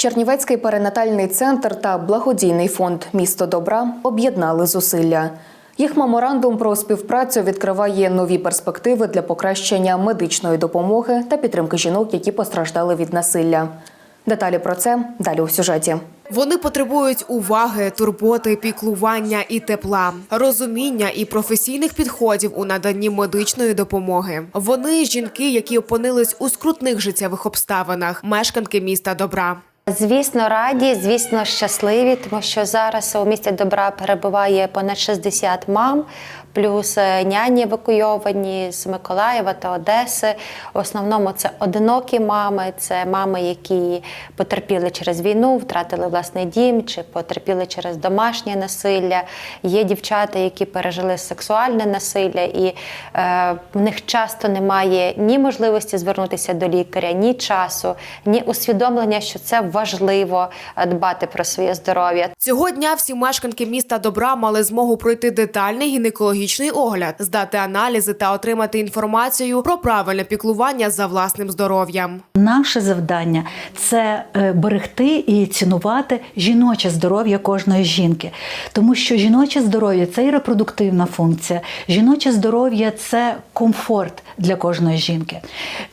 Чернівецький перинатальний центр та благодійний фонд Місто добра об'єднали зусилля. Їх меморандум про співпрацю відкриває нові перспективи для покращення медичної допомоги та підтримки жінок, які постраждали від насилля. Деталі про це далі у сюжеті. Вони потребують уваги, турботи, піклування і тепла, розуміння і професійних підходів у наданні медичної допомоги. Вони жінки, які опинились у скрутних життєвих обставинах, мешканки міста добра. Звісно, раді, звісно, щасливі, тому що зараз у місті добра перебуває понад 60 мам, плюс е, няні евакуйовані з Миколаєва та Одеси. В основному це одинокі мами, це мами, які потерпіли через війну, втратили власний дім чи потерпіли через домашнє насилля. Є дівчата, які пережили сексуальне насилля, і е, в них часто немає ні можливості звернутися до лікаря, ні часу, ні усвідомлення, що це важливо е, дбати про своє здоров'я. Цього дня всі мешканки міста добра мали змогу пройти детальний гінекологічний огляд, здати аналізи та отримати інформацію про правильне піклування за власним здоров'ям. Наше завдання це е, берегти і цінувати жіноче здоров'я кожної жінки, тому що жіноче здоров'я це і репродуктивна функція, жіноче здоров'я це комфорт для кожної жінки.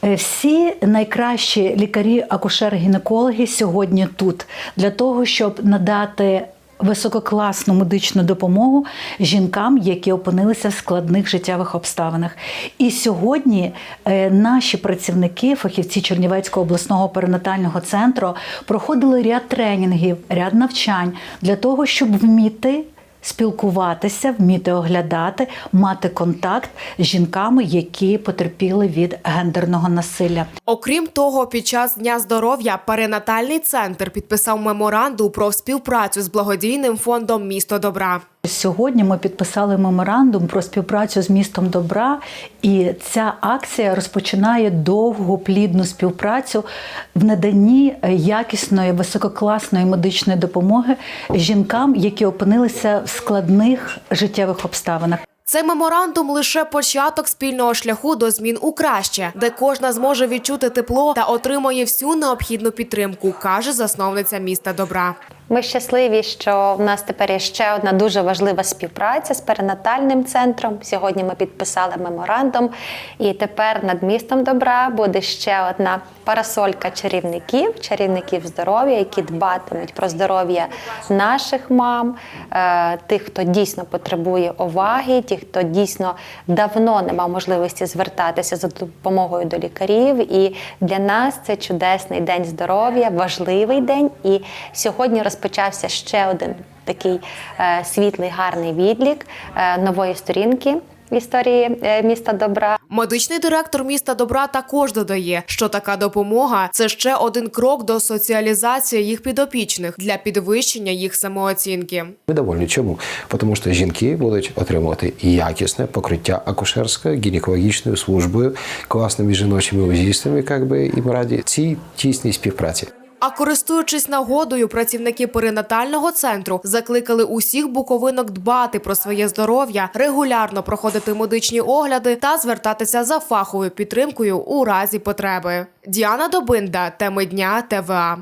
Е, Всі найкращі лікарі, акушер-гінекологи сьогодні тут для того, щоб надати висококласну медичну допомогу жінкам, які опинилися в складних життєвих обставинах. І сьогодні е, наші працівники, фахівці Чернівецького обласного перинатального центру, проходили ряд тренінгів, ряд навчань для того, щоб вміти. Спілкуватися, вміти оглядати, мати контакт з жінками, які потерпіли від гендерного насилля. Окрім того, під час дня здоров'я перинатальний центр підписав меморандум про співпрацю з благодійним фондом Місто добра. Сьогодні ми підписали меморандум про співпрацю з містом добра, і ця акція розпочинає довгу плідну співпрацю в наданні якісної висококласної медичної допомоги жінкам, які опинилися в складних життєвих обставинах. Цей меморандум лише початок спільного шляху до змін у краще, де кожна зможе відчути тепло та отримує всю необхідну підтримку, каже засновниця міста добра. Ми щасливі, що в нас тепер є ще одна дуже важлива співпраця з перинатальним центром. Сьогодні ми підписали меморандум, і тепер над містом добра буде ще одна парасолька чарівників, чарівників здоров'я, які дбатимуть про здоров'я наших мам, е, тих, хто дійсно потребує уваги, тих, хто дійсно давно не мав можливості звертатися за допомогою до лікарів. І для нас це чудесний день здоров'я, важливий день. І сьогодні розпочався ще один такий е, світлий, гарний відлік е, нової сторінки в історії е, міста добра. Медичний директор міста добра також додає, що така допомога це ще один крок до соціалізації їх підопічних для підвищення їх самооцінки. Ми довольні. Чому? Тому що жінки будуть отримувати якісне покриття акушерською, гінекологічною службою, класними жіночими узістами, як би, і ми раді цій тісній співпраці. А користуючись нагодою, працівники перинатального центру закликали усіх буковинок дбати про своє здоров'я, регулярно проходити медичні огляди та звертатися за фаховою підтримкою у разі потреби. Діана Добинда, теми дня ТВА.